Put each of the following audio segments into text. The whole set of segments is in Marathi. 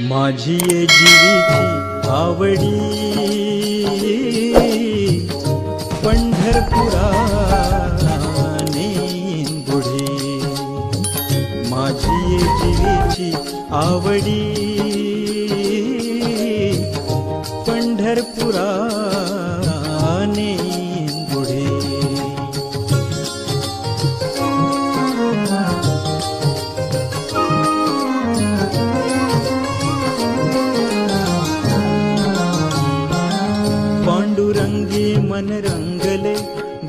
माझी ये जीवीची आवडी. पंढरपुरा गुढी माझी ये जीवीची आवडी.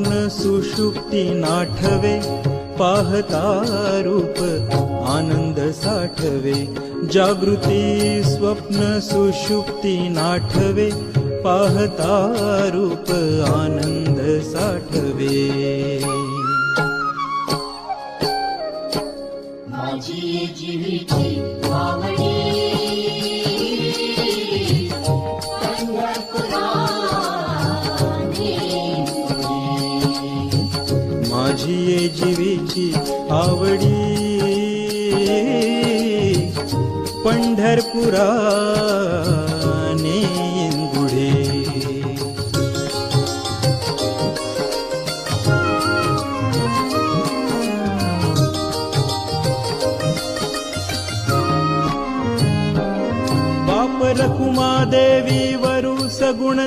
स्वप्न सुषुप्ती नाठवे पाहता रूप आनंद साठवे जागृती स्वप्न सुषुप्ती नाठवे पाहता रूप आनंद साठवे माझी जीवीची पंढरपुराने गुढे बाप रकुमा देवी वरु सगुण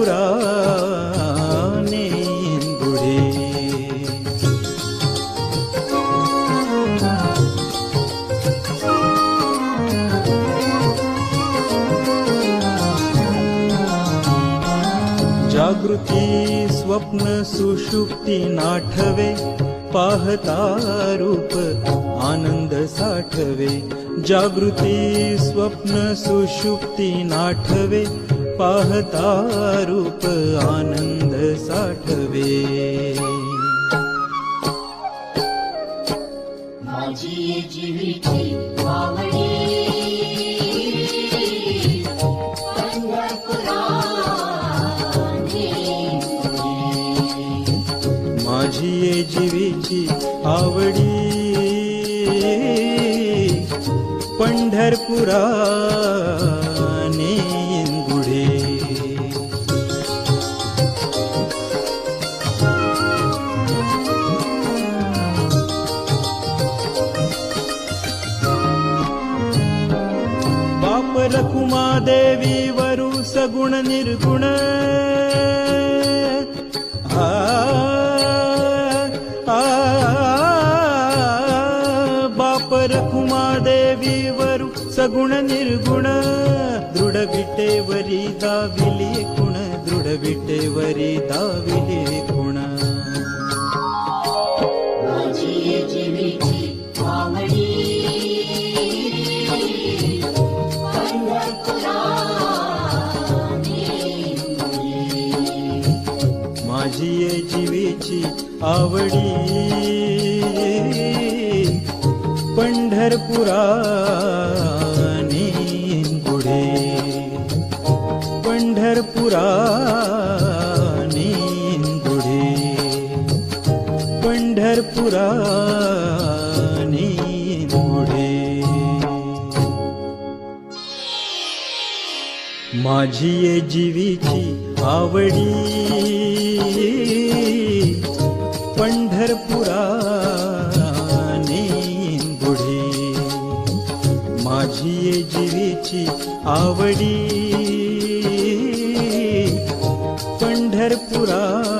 पंढरपुराने जागृती स्वप्न सुषुप्ती नाठवे पाहता रूप आनंद साठवे। जागृती स्वप्न सुषुप्ती नाठवे पाहता रूप आनंद साठवे। माझी पंढरपुराने माझी ये जीवीची आवडी पंढरपुराने देवी वरु सगुण निर्गुण। आ, आ, बाप रखुमा देवी वरु सगुण निर्गुण। दृढ विटेवरी दाविली गुण दृढ विटेवरी दाविली कुण? ये आवडी. पंढरपुराने पुढे. पंढरपुराने पुढे. पंढरपुरा माझी ये जीवीची आवडी. पंढरपुराने बुढे. माझी ये जीवीची आवडी. पंढरपुरा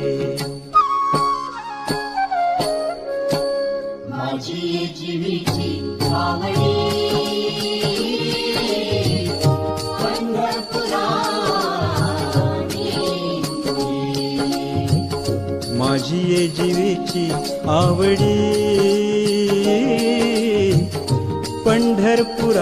माझी ये जीवेची आवडी. पंढरपुराने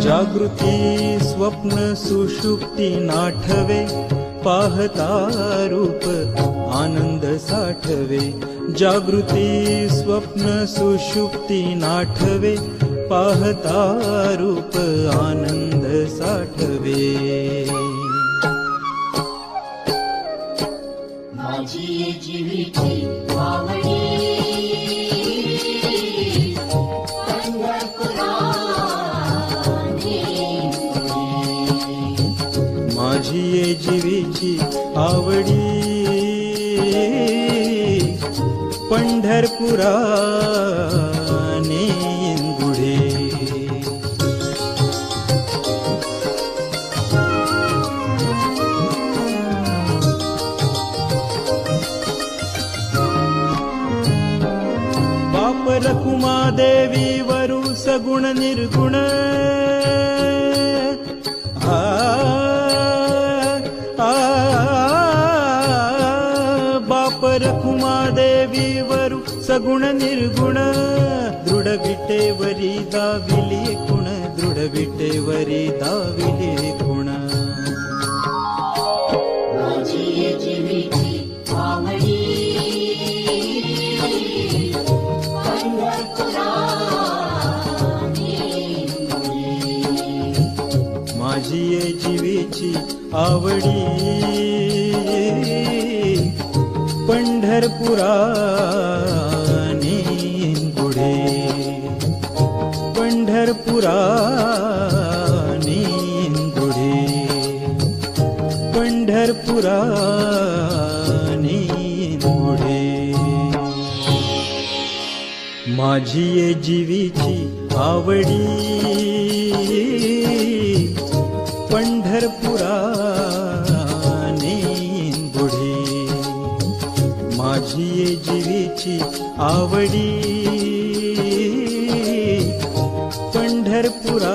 जागृती स्वप्न सुषुप्ती नाठवे पाहता रूप आनंद साठवे जागृती स्वप्न सुषुप्ती नाठवे पाहता रूप आनंद साठवे। माझी जीवीची पंढरपुराने गुढे बाप रखुमा देवी वरु देवी वरु सगुण निर्गुण दृढ विटेवरी दाविली कुण दृढ विटेवरी दाविली कुण माझी जीवीची आवडी पंढरपुराने पुढे. पंढरपुराने पुढे. पंढरपुराने पुढे. माझी ये जीवीची आवडी. पंढरपुरा माझी जीवीची आवडी. पंढरपुरा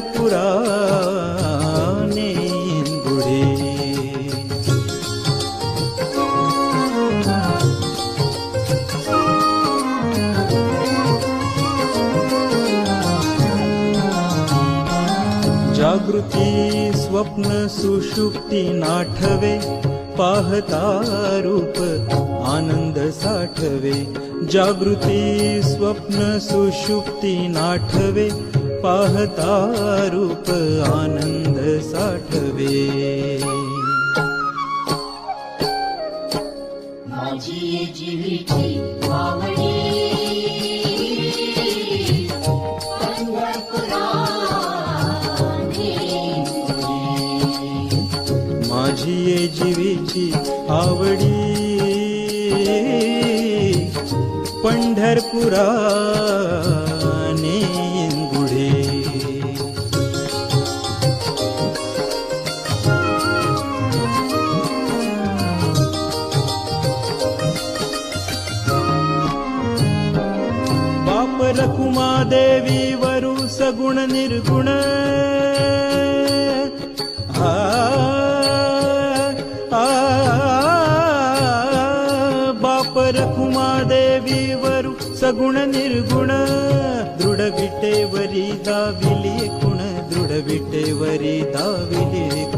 पंढरपुराने बुढे। जागृती स्वप्न सुषुप्ती नाठवे पाहता रूप आनंद साठवे। जागृती स्वप्न सुषुप्ती नाठवे पाहता रूप आनंद साठवे। माझी जीवीची आवडी पंढरपुराने माझी ये जीवीची आवडी पंढरपुराने रकुमा देवी वरु सगुण निर्गुण आ, आ, बाप रकुमा देवी वरु सगुण निर्गुण दृढ विटेवरी दाविली गुण दृढ विटेवरी दाविली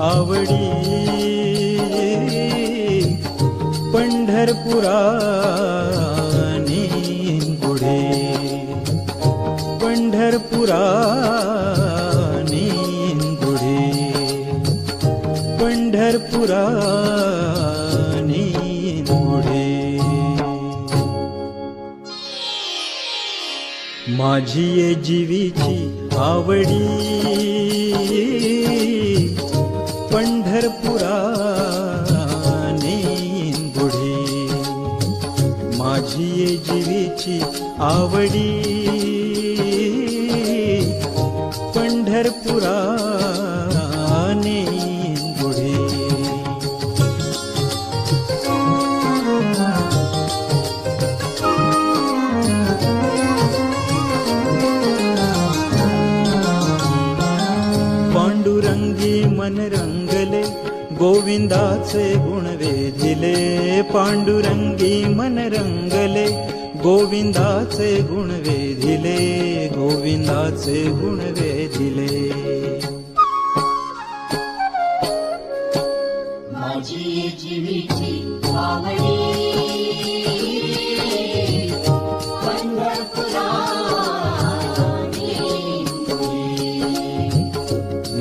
आवडी. पंढरपुरानी गुढे पंढरपुरानी गुढे पंढरपुरा माझी ये जीवीची आवडी. जीवीची आवडी. पंढरपुराने गुढे पांडुरंगी मन रंगले गोविंदाचे गुण वेधिले. पांडुरंगी मन रंगले गोविंदाचे गुण वेधिले गोविंदाचे गुण वेधिले. माझी जीवीची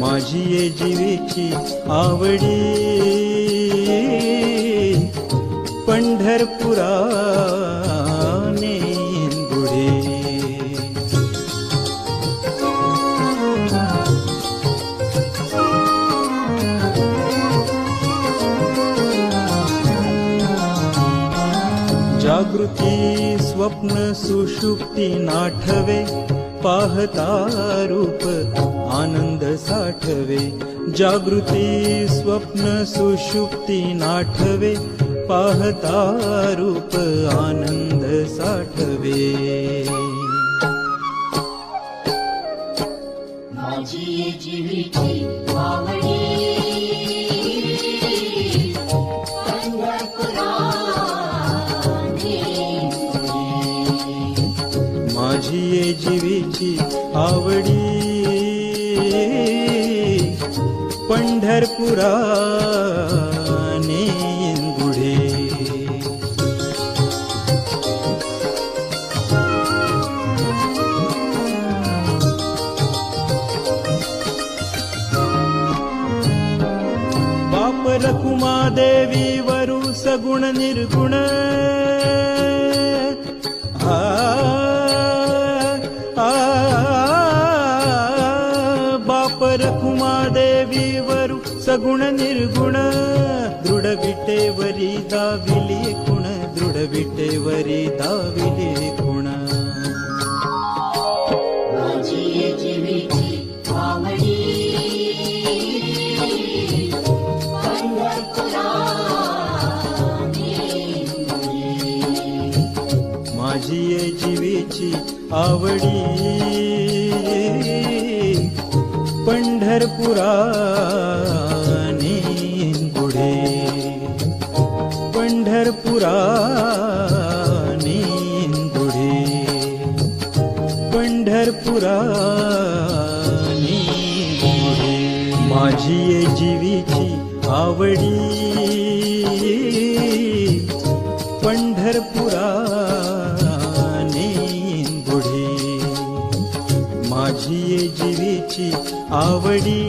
माझी जीवीची आवडी पंढरपुराने जागृती स्वप्न सुषुप्ती नाठवे पाहता रूप आनंद साठवे. जागृती स्वप्न सुषुप्ती नाठवे पाहता रूप आनंद साठवे. गुढे। बाप रखुमा देवी वरु सगुण निर्गुण सगुण निर्गुण दृढ विटेवरी दाविली कुण दृढ विटेवरी दाविली कुण माझी जीवीची आवडी पंढरपुराने आवडी पंढरपुराने बुढी. माझी जीवीची आवडी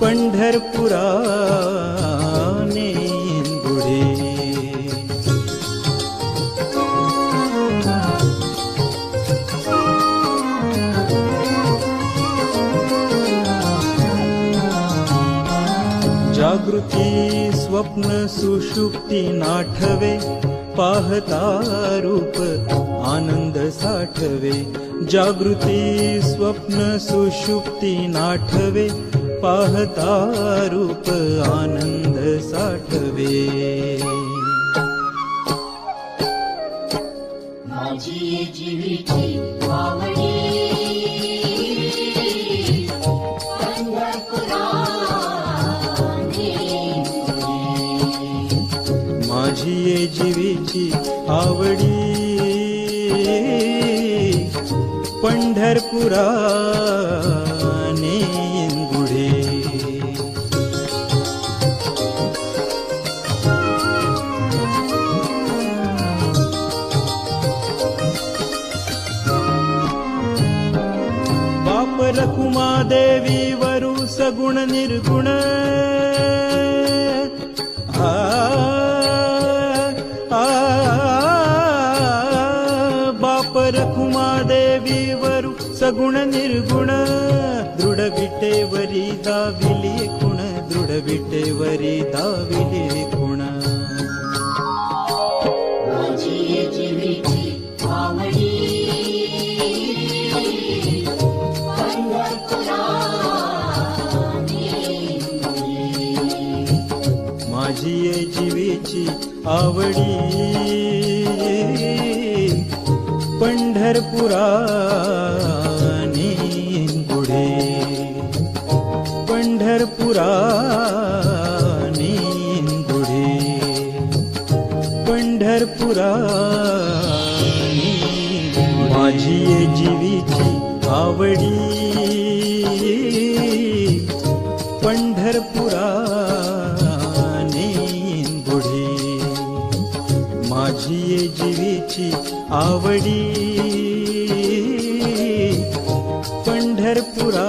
पंढरपुराने गुढे जागृती स्वप्न सुषुप्ती नाठवे पाहता रूप आनंद साठवे. जागृती स्वप्न सुषुप्ती नाठवे पाहता रूप आनंद साठवे. माझी जीवीची आवडी पंढरपुराने माझी ये जीवीची आवडी पंढरपुराने देवी वरु सगुण निर्गुण आ, आ, बाप रखुमा देवी वरु सगुण निर्गुण दृढ विटेवरी दाविली गुण दृढ विटेवरी दाविली गुण आवडी। पंढरपुराने गुढे पंढरपुराने गुढे पंढरपुराने माझी जीवीची आवडी। ये जीवीची आवडी. पंढरपुरा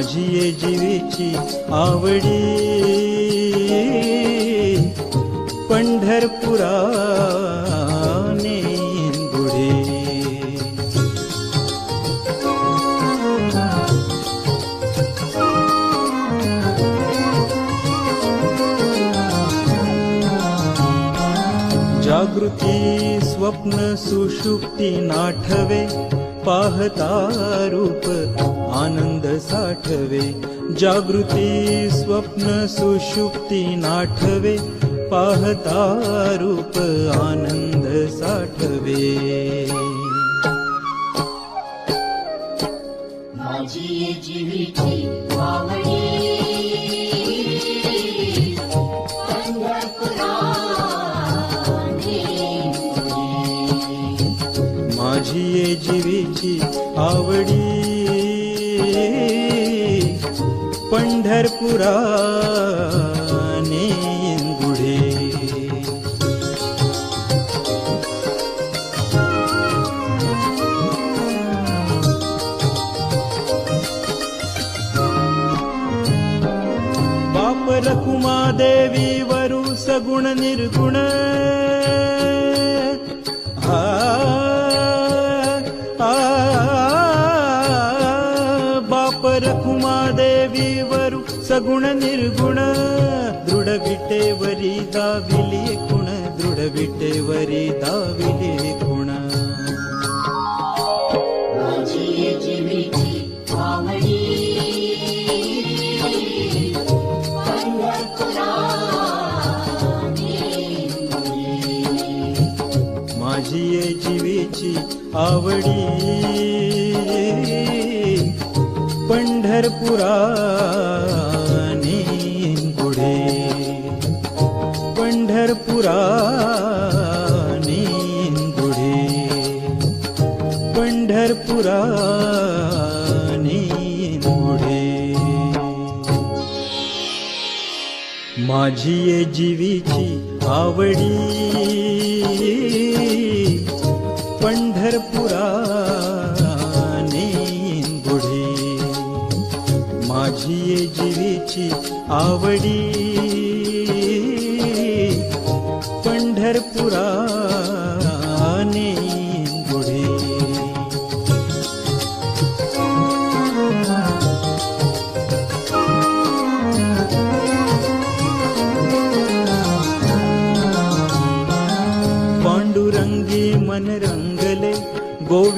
माझी ये जीवीची आवडी. पंढरपुराने जागृती स्वप्न सुषुप्ती नाठवे पाहता रूप आनंद साठवे जागृती स्वप्न सुषुप्ती नाठवे पाहता रूप आनंद साठवे. माझी पंढरपुराने माझी जीवीची पंढरपुराने गुढे। बाप रखुमा देवी वरु सगुण निर्गुण बाप रखुमा देवी वरु सगुण निर्गुण दृढ विटेवरी दाविली खुण दृढ विटेवरी दाविली खुण माझी जीवीची आवडी पंढरपुराने माझी ये जीवीची आवडी पंढरपुराने गुढे पंढरपुराने गुढे माझी ये जीवीची आवडी. पंढरपुरा जीवीची आवडी. पंढरपुरा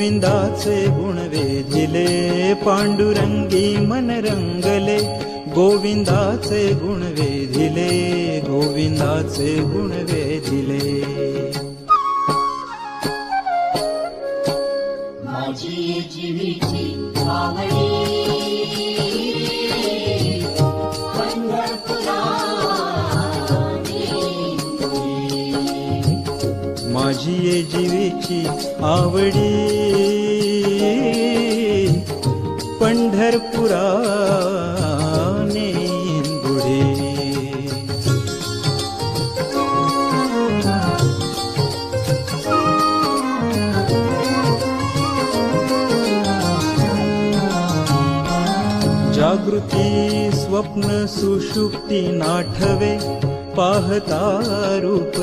गोविंदाचे गुण वेधिले पांडुरंगी मन रंगले गोविंदाचे गुण वेधिले गोविंदाचे गुण वेधिले. माझी जीवीची माझी जीवीची आवडी गुढे जागृती स्वप्न सुषुप्ती नाठवे पाहता रूप